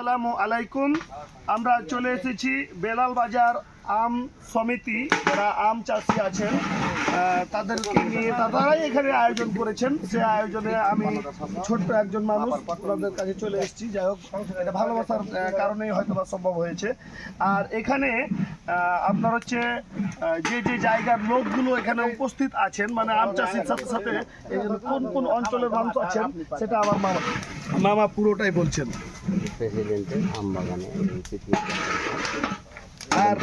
আসসালামু আলাইকুম। আমরা চলে এসেছি বেলাল বাজার আম সমিতি যারা আম চাষি আছেন। তাদেরকে নিয়ে তারাই এখানে আয়োজন করেছেন। সে আয়োজনে আমি ছোট্ট একজন মানুষ ওনাদের কাছে চলে এসেছি। যাই হোক, এটা ভালোবাসার কারণেই হয়তো বা সম্ভব হয়েছে। আর এখানে আপনার হচ্ছে যে যে জায়গার লোকগুলো এখানে উপস্থিত আছেন মানে আম চাষির সাথে সাথে কোন কোন অঞ্চলের মানুষ আছেন, সেটা আমার মামা মামা পুরোটাই বলছেন। প্রেসিডেন্টের এই পিকনিক আর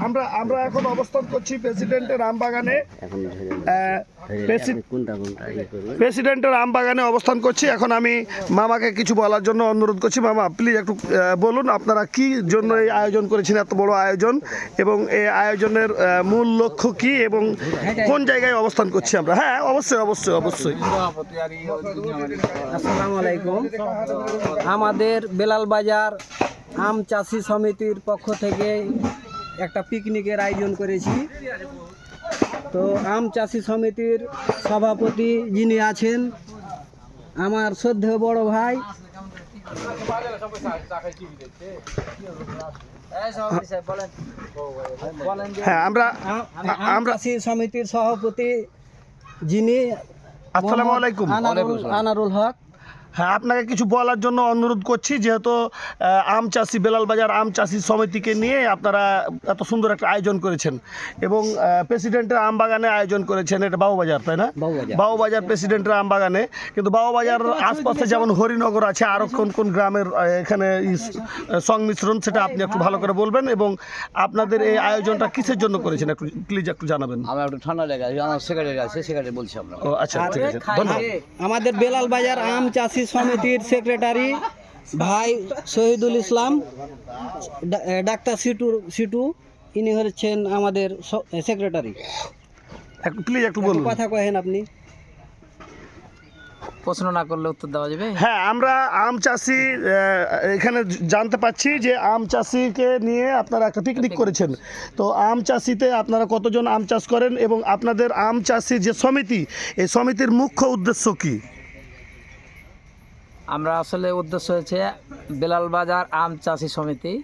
আমরা আমরা এখন অবস্থান করছি প্রেসিডেন্টের আম বাগানে এখন ধরে আহ, ধরে প্রেসি- আপনি কোনটা কোনটা করবেন? প্রেসিডেন্টের আম বাগানে অবস্থান করছি। এখন আমি মামাকে কিছু বলার জন্য অনুরোধ করছি। মামা প্লিজ একটু বলুন আপনারা কি জন্য এই আয়োজন করেছেন এত বড় আয়োজন? এবং এই আয়োজনের মূল লক্ষ্য কি? এবং কোন জায়গায় অবস্থান করছি আমরা? হ্যাঁ অবশ্যই অবশ্যই অবশ্যই। আসসালামু আলাইকুম। আমাদের বেলাল বাজার আম চাষি সমিতির পক্ষ থেকে একটা পিকনিকের আয়োজন করেছি। তো আম চাষি সমিতির সভাপতি যিনি আছেন আমার শ্রদ্ধেয় বড় ভাই। হ্যাঁ আমরা আমরা- আম সমিতির সভাপতি যিনি আসসালামু আলাইকুম। আনারুল হক। হ্যাঁ আপনাকে কিছু বলার জন্য অনুরোধ করছি যেহেতু আম চাষি বেলাল বাজার আম চাষি সমিতিকে নিয়ে আপনারা এত সুন্দর একটা আয়োজন করেছেন এবং প্রেসিডেন্টের আম বাগানে আয়োজন করেছেন এটা বাবুবাজার তাই না। বাবুবাজার। প্রেসিডেন্টের আম বাগানে কিন্তু বাবুবাজার আশপাশে যেমন হরিনগর আছে আরও কোন কোন গ্রামের এখানে সংমিশ্রণ সেটা আপনি একটু ভালো করে বলবেন এবং আপনাদের এই আয়োজনটা কিসের জন্য করেছেন একটু প্লিজ একটু জানাবেন। আমার একটু ঠান্ডা লেগে আছে আমার সেক্রেটারি আছে সেক্রেটারি বলছি আমরা। ও আচ্ছা ঠিক আছে ধন্যবাদ। আমাদের বেলাল বাজার আম চাষি সমিতির সেক্রেটারি ভাই শহীদুল ইসলাম ডাক্তার সিটু সিটু ইনি হচ্ছেন আমাদের সেক্রেটারি। প্লিজ একটু একটু বলুন। কথা কহেন আপনি। প্রশ্ন না করলে উত্তর দেওয়া যাবে? হ্যাঁ আমরা আম চাষি এখানে জানতে পাচ্ছি যে আম চাষিকে নিয়ে আপনারা একটা পিকনিক করেছেন। তো আম চাষিতে আপনারা কতজন আম চাষ করেন এবং আপনাদের আম চাষি যে সমিতি এই সমিতির মুখ্য উদ্দেশ্য কি? আমরা আসলে উদ্দেশ্য হয়েছে বেলাল বাজার আম চাষি সমিতি।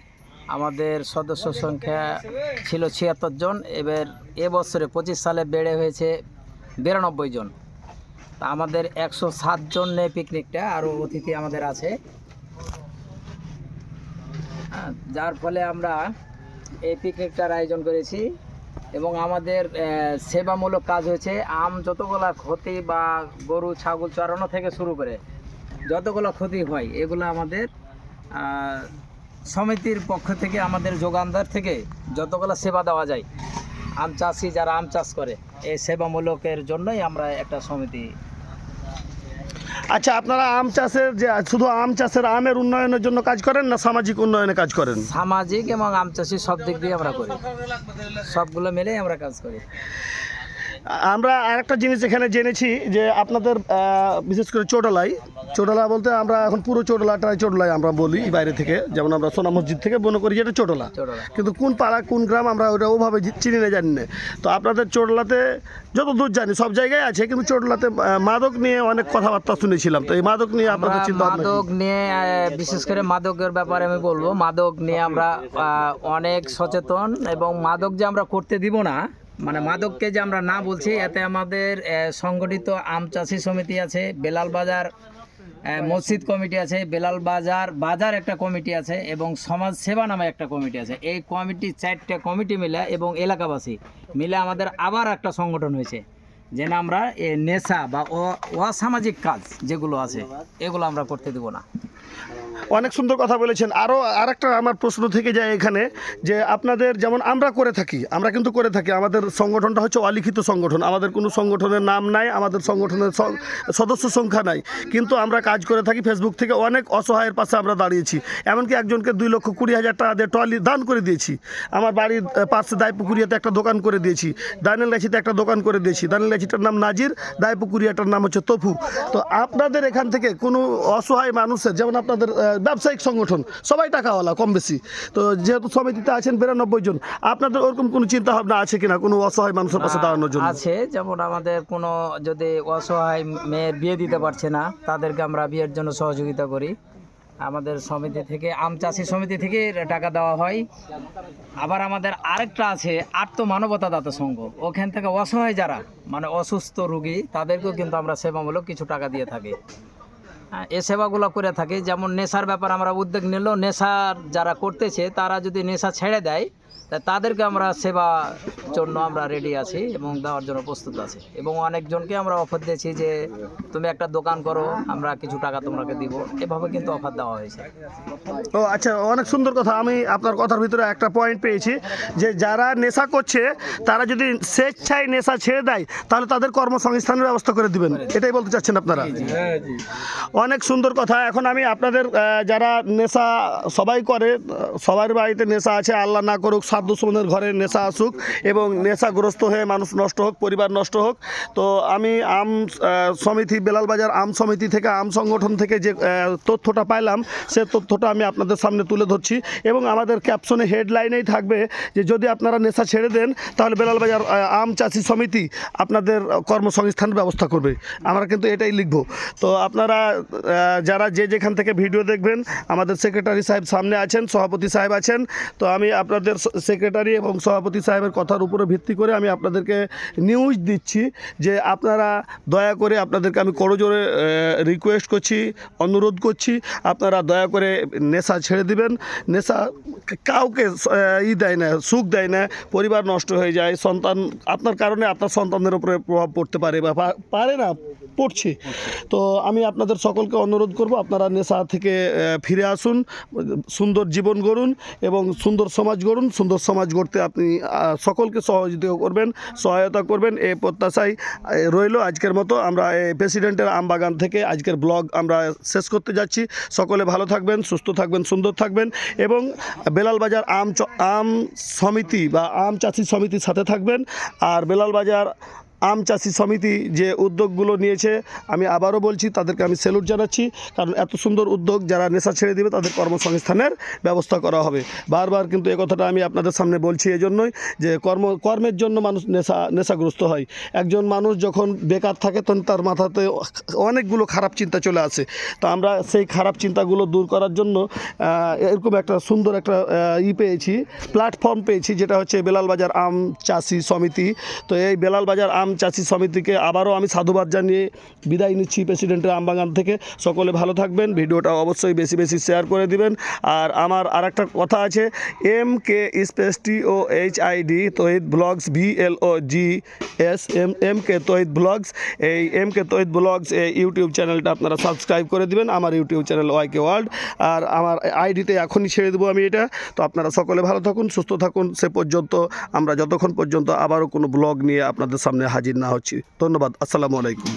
আমাদের সদস্য সংখ্যা ছিল ছিয়াত্তর জন। এবার এবছরে পঁচিশ সালে বেড়ে হয়েছে বিরানব্বই জন। তা আমাদের একশো সাত জন নেয় পিকনিকটা আরও অতিথি আমাদের আছে। যার ফলে আমরা এই পিকনিকটার আয়োজন করেছি এবং আমাদের সেবামূলক কাজ হয়েছে আম যতগুলা ক্ষতি বা গরু, ছাগল চড়ানো থেকে শুরু করে যতগুলো ক্ষতি হয় এগুলো আমাদের সমিতির পক্ষ থেকে আমাদের যোগানদার থেকে যতগুলো সেবা দেওয়া যায় আম চাষি যারা আম চাষ করে এই সেবামূলকের জন্যই আমরা একটা সমিতি আচ্ছা আপনারা আম চাষের যে শুধু আম চাষের আমের উন্নয়নের জন্য কাজ করেন না সামাজিক উন্নয়নে কাজ করেন? সামাজিক এবং আম চাষি সব দিক দিয়ে আমরা করি। সবগুলো মিলেই আমরা কাজ করি। আমরা আরেকটা জিনিস এখানে জেনেছি যে আপনাদের বিশেষ করে চোটালাই চোটলা বলতে আমরা এখন পুরো চোটলাটাই চোটলাই আমরা বলি বাইরে থেকে। যেমন আমরা সোনা মসজিদ থেকে মনে করি যে এটা চোটলা চোটলা। কিন্তু কোন পাড়া কোন গ্রাম আমরা ওটা ওভাবে চিনি না জানি না। তো আপনাদের চোটলাতে যত দূর জানি সব জায়গায় আছে কিন্তু চোটলাতে মাদক নিয়ে অনেক কথাবার্তা শুনেছিলাম। তো এই মাদক নিয়ে আপনাদের চিন্তা মাদক নিয়ে বিশেষ করে মাদকের ব্যাপারে আমি বলব মাদক নিয়ে আমরা অনেক সচেতন এবং মাদক যে আমরা করতে দিব না মানে মাদককে যে আমরা না বলছি, এতে আমাদের সংগঠিত আম চাষি সমিতি আছে, বেলাল বাজার মসজিদ কমিটি আছে, বেলাল বাজার বাজার একটা কমিটি আছে এবং সমাজ সেবা নামে একটা কমিটি আছে। এই কমিটি চারটা কমিটি মিলে এবং এলাকাবাসী মিলে আমাদের আবার একটা সংগঠন হয়েছে যেন আমরা, এ, নেশা বা অসামাজিক কাজ যেগুলো আছে, এগুলো আমরা করতে দেব না। অনেক সুন্দর কথা বলেছেন। আরও আরেকটা আমার প্রশ্ন থেকে যায় এখানে যে আপনাদের যেমন আমরা করে থাকি, আমরা কিন্তু করে থাকি, আমাদের সংগঠনটা হচ্ছে অলিখিত সংগঠন। আমাদের কোনো সংগঠনের নাম নাই, আমাদের সংগঠনের সদস্য সংখ্যা নাই। কিন্তু আমরা কাজ করে থাকি ফেসবুক থেকে অনেক অসহায়ের পাশে আমরা দাঁড়িয়েছি। এমনকি একজনকে দুই লক্ষ কুড়ি হাজার টাকা দিয়ে ট্রলি দান করে দিয়েছি। আমার বাড়ির পাশে দায়পুকুরিয়াতে একটা দোকান করে দিয়েছি। দানিয়াল গাছিতে একটা দোকান করে দিয়েছি। দানিয়াল গাছিটার নাম নাজির দায়পুকুরিয়াটার নাম হচ্ছে তফু। তো আপনাদের এখান থেকে কোনো অসহায় মানুষের, যেমন আপনাদের ব্যবসায়িক সংগঠন সবাই টাকাওয়ালা কম বেশি। তো যেহেতু সমিতিতে আছেন বিরানব্বই জন আপনাদের ওরকম কোনো চিন্তা ভাবনা আছে কিনা কোনো অসহায় মানুষের পাশে দাঁড়ানোর জন্য? আছে যেমন আমাদের কোনো যদি অসহায় মেয়ের বিয়ে দিতে পারছে না তাদেরকে আমরা বিয়ের জন্য সহযোগিতা করি। আমাদের সমিতি থেকে আম চাষি সমিতি থেকে টাকা দেওয়া হয়। আবার আমাদের আরেকটা আছে আত্ম মানবতা দাতা সংঘ। ওখান থেকে অসহায় যারা মানে অসুস্থ রুগী তাদেরকেও কিন্তু আমরা সেবামূলক কিছু টাকা দিয়ে থাকি। এ সেবাগুলো করে থাকি। যেমন নেশার ব্যাপার আমরা উদ্যোগ নিলেও নেশার যারা করতেছে, তারা যদি নেশা ছেড়ে দেয় তা তাদেরকে আমরা সেবা জন্য আমরা রেডি আছি এবং দেওয়ার জন্য প্রস্তুত আছি। এবং অনেকজনকে আমরা অফার দিয়েছি যে তুমি একটা দোকান করো আমরা কিছু টাকা তোমাকে দিব। এভাবে কিন্তু অফার দেওয়া হয়েছে। ও আচ্ছা অনেক সুন্দর কথা। আমি আপনার কথার ভিতরে একটা পয়েন্ট পেয়েছি যে যারা নেশা করছে তারা যদি স্বেচ্ছায় নেশা ছেড়ে দেয় তাহলে তাদের কর্মসংস্থানের ব্যবস্থা করে দিবেন। এটাই বলতে চাচ্ছেন আপনারা? অনেক সুন্দর কথা। এখন আমি আপনাদের যারা নেশা সবাই করে সবার বাড়িতে নেশা আছে আল্লাহ না করুক সাধ্য সমানের ঘরে নেশা আসুক এবং নেশাগ্রস্ত হয়ে মানুষ নষ্ট হোক, পরিবার নষ্ট হোক, তো আমি আম সমিতি, বেলালবাজার আম সমিতি থেকে, আম সংগঠন থেকে যে তথ্যটা পাইলাম, সে তথ্যটা আমি আপনাদের সামনে তুলে ধরছি এবং আমাদের ক্যাপশনে হেডলাইনেই থাকবে যে, যদি আপনারা নেশা ছেড়ে দেন, তাহলে বেলালবাজার আম চাষি সমিতি আপনাদের কর্মসংস্থান ব্যবস্থা করবে। আমরা কিন্তু এটাই লিখব। তো আপনারা যারা যে যেখান থেকে ভিডিও দেখবেন, আমাদের সেক্রেটারি সাহেব সামনে আছেন, সভাপতি সাহেব আছেন, তো আমি আপনাদের সেক্রেটারি এবং সভাপতি সাহেবের কথার উপরে ভিত্তি করে আমি আপনাদেরকে নিউজ দিচ্ছি যে আপনারা দয়া করে আপনাদেরকে আমি করজোরে রিকোয়েস্ট করছি, অনুরোধ করছি, আপনারা দয়া করে নেশা ছেড়ে দিবেন। নেশা কাউকে ই দেয় না, সুখ দেয় না, পরিবার নষ্ট হয়ে যায়, সন্তান, আপনার কারণে আপনার সন্তানদের উপরে প্রভাব পড়তে পারে বা পারে না। পড়ছে। তো আমি আপনাদের সকলকে অনুরোধ করব, আপনারা নেশা থেকে ফিরে আসুন, সুন্দর জীবন গড়ুন এবং সুন্দর সমাজ গড়ুন। সুন্দর সমাজ গড়তে আপনি সকলকে সহযোগিতা করবেন, সহায়তা করবেন এই প্রত্যাশায় রইল আজকের মতো। আমরা প্রেসিডেন্টের আমবাগান থেকে আজকের ব্লগ আমরা শেষ করতে যাচ্ছি। সকলে ভালো থাকবেন, সুস্থ থাকবেন, সুন্দর থাকবেন এবং বেলালবাজার আম চ- আম সমিতি বা আম চাষি সমিতির সাথে থাকবেন। আর বেলালবাজার আম চাষি সমিতি যে উদ্যোগগুলো নিয়েছে, আমি আবারও বলছি, তাদেরকে আমি স্যালুট জানাচ্ছি, কারণ এত সুন্দর উদ্যোগ যারা নেশা ছেড়ে দিবে, তাদের কর্মসংস্থানের ব্যবস্থা করা হবে। বারবার কিন্তু এ কথাটা আমি আপনাদের সামনে বলছি এজন্যই যে কর্ম, কর্মের জন্য মানুষ নেশা, নেশাগ্রস্ত হয়। একজন মানুষ যখন বেকার থাকে, তখন তার মাথাতে অনেকগুলো খারাপ চিন্তা চলে আসে। তো আমরা সেই খারাপ চিন্তাগুলো দূর করার জন্য এরকম একটা সুন্দর একটা ই পেয়েছি প্ল্যাটফর্ম পেয়েছি, যেটা হচ্ছে বেলাল বাজার আম চাষি সমিতি। তো এই বেলাল বাজার আম চাষি সমিতিকে আবারও আমি সাধুবাদ জানিয়ে বিদায় নিচ্ছি প্রেসিডেন্টের আমবাগান থেকে। সকলে ভালো থাকবেন, ভিডিওটা অবশ্যই বেশি বেশি শেয়ার করে দিবেন। আর আমার আরেকটা কথা আছে M K space T O H I D, Tohid vlogs V L O G S, M M K Tohid vlogs, এই এম কে তহিদ ব্লগস এই ইউটিউব চ্যানেলটা আপনারা সাবস্ক্রাইব করে দিবেন, আমার YouTube channel Y K world. আর আমার আইডিতে এখনই ছেড়ে দেবো আমি এটা। তো আপনারা সকলে ভালো থাকুন, সুস্থ থাকুন, সে পর্যন্ত, আমরা যতক্ষণ পর্যন্ত আবারও কোনো ব্লগ নিয়ে আপনাদের সামনে হাজির না হচ্ছি। ধন্যবাদ আসসালামু আলাইকুম।